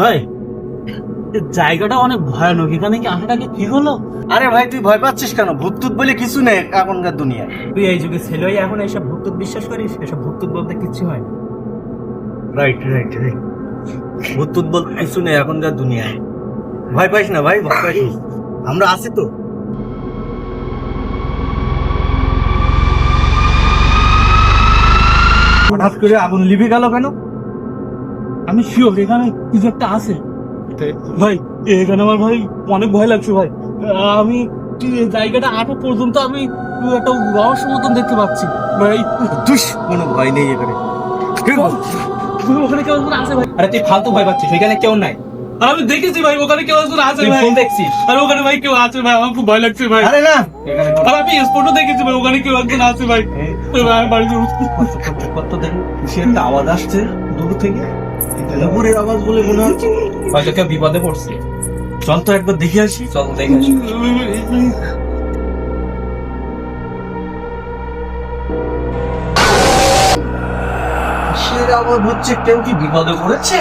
ভাই জায়গাটা অনেক ভয়ানক। এখানে কি আসাটা কি ঠিক হলো? আরে ভাই তুই ভয় পাচ্ছিস কেন? ভূত বলে কিছু নেই এখনকার দুনিয়ায় তুই এই যুগে ছেলে হয়ে এখন এইসব ভূত বিশ্বাস করিস? এসব ভূত বলতে কিচ্ছু হয় না। রাইট রাইট রাইট ভূততুত বলতে কিছু নেই এখনকার দুনিয়ায় ভয় পাইস না ভাই? ভয় পাইস আমরা আছি তো। হঠাৎ করে আগুন লিভে গেল কেন? আমি শিওর এখানে কিছু একটা আছে। ভাই এখানে আমার ভাই অনেক ভয় লাগছে ভাই। আমি জায়গাটা আটো পর্যন্ত আমি একটা রহস্য মতন দেখতে পাচ্ছি। ভাই দুস কোনো ভয় নেই এখানে। ওখানে কেউ আছে ভাই? আরে তুই ফালতু ভয় পাচ্ছিস এখানে কেউ নাই। আমি দেখেছি ভাই ওখানে কেউ একজন আছে ভাই ফোন দেখছিস আর ওখানে ভাই কেউ আছে ভাই আমার খুব ভয় লাগছে ভাই। আরে না। আর আমি স্পটও দেখেছি ভাই ওখানে কেউ একজন আছে ভাই। ভাই, আমি বাড়িতে। কত দেখি কিসের একটা আওয়াজ আসছে দূর থেকে। আওয়াজ বলে মনে হচ্ছে। হয়তো কেউ বিপদে পড়ছে। চল তো একবার দেখে আসি। চল দেখে আসি। আওয়াজ হচ্ছে? কেউ কি বিপদে পড়েছে?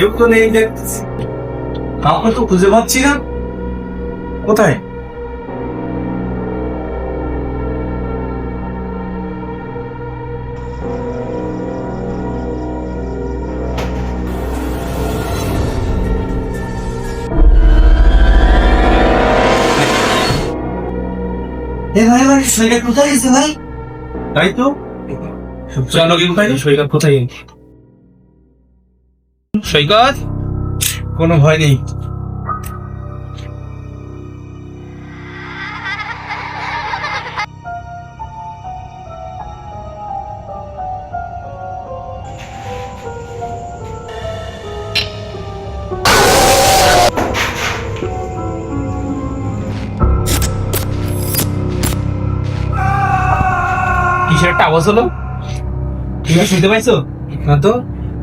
কেউ তো নেই দেখতেছি কাউকে তো খুঁজে পাচ্ছি না। কোথায়? ভাই ভাই সেটা কোথায় গেছে ভাই? তাই তো? চলো কোথায় সৈকত কোথায় সৈকত? কোনো ভয় নেই। কিসের একটা আওয়াজ হলো? তুমি শুনতে পাইছো? না তো?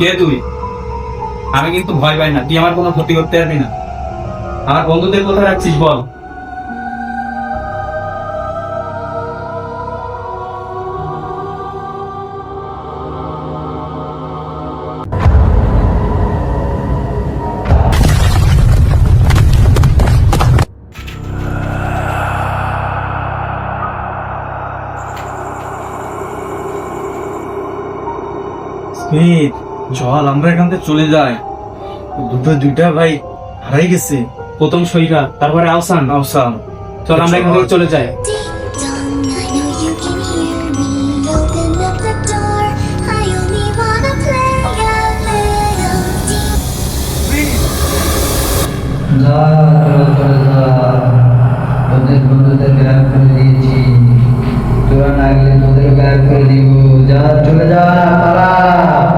কে তুই? আমি কিন্তু ভয় পাই না। তুই আমার কোনো ক্ষতি করতে পারবি না। আমার বন্ধুদের কোথায় রাখছিস, বল। স্মিথ চল আমরা এখান থেকে চলে যাই। দুটো, দুইটা ভাই হারাই গেছে। প্রথম সৈকত তারপরে আওসান আওসান চল আমরা এখান থেকে চলে যাই। বন্ধুদের গায়েব করে দিয়েছি তোরা না গেলে তোদের গায়েব করে দিব। যা, চলে যা চল